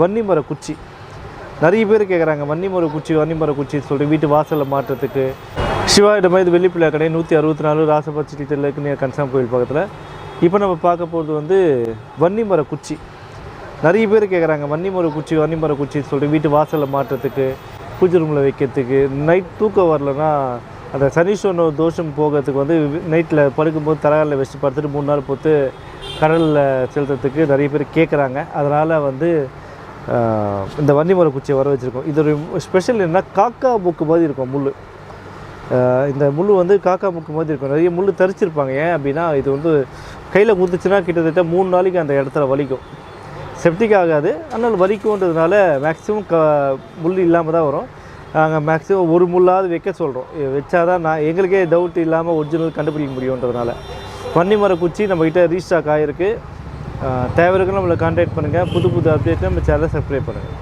வன்னி மர குச்சி நிறைய பேர் கேட்குறாங்க வன்னி மர குச்சி வன்னி மர குச்சி சொல்லிட்டு வீட்டு வாசலில் மாட்டுறதுக்கு. சிவாயிடமா இது வெள்ளிப்பிள்ளை கடை நூற்றி அறுபத்தி நாலு ராசபட்சி தெருல நேர் கன்சாம் கோயில் பக்கத்தில். இப்போ நம்ம பார்க்க போகிறது வந்து வன்னி மர குச்சி நிறைய பேர் கேட்குறாங்க வன்னி மர குச்சி வன்னி மர குச்சி சொல்லிட்டு வீட்டு வாசலில் மாட்டுறதுக்கு பூஜை ரூமில் வைக்கிறதுக்கு. நைட் தூக்கம் வரலன்னா அந்த சனீஸ்வரனோ தோஷம் போகிறதுக்கு வந்து நைட்டில் படுக்கும்போது தரகாலில் வச்சு படுத்துட்டு மூணு நாள் போட்டு கடலில் செலுத்துறதுக்கு நிறைய பேர் கேட்குறாங்க அதனால் வந்து இந்த வன்னிமர குச்சியை வர வச்சுருக்கோம். இதோட ஸ்பெஷல் என்ன காக்கா புக்கு மாதிரி இருக்கும் முள் இந்த முள் வந்து காக்கா புக்கு மாதிரி இருக்கும். நிறைய முள் தரிச்சிருப்பாங்க. ஏன் அப்படின்னா இது வந்து கையில் குத்துச்சுன்னா கிட்டத்தட்ட மூணு நாளைக்கு அந்த இடத்துல வலிக்கும். செப்டிக் ஆகாது. ஆனால் வலிக்கும்ன்றதுனால மேக்ஸிமம் க முள் இல்லாமல் தான் வரும். நாங்கள் மேக்ஸிமம் ஒரு முள்ளாவது வைக்க சொல்கிறோம் வச்சாதான் நான் எங்களுக்கே டவுட் இல்லாமல் ஒரிஜினல் கண்டுபிடிக்க முடியுன்றதுனால. பன்னிமர குச்சி நம்மக்கிட்ட ரீஸ்டாக் ஆகிருக்கு தேவை இருக்குன்னு நம்மளை கான்டாக்ட் பண்ணுங்கள் புது புது அப்டேட் நம்ம சேனலை சப்ஸ்கிரைப் பண்ணுங்கள்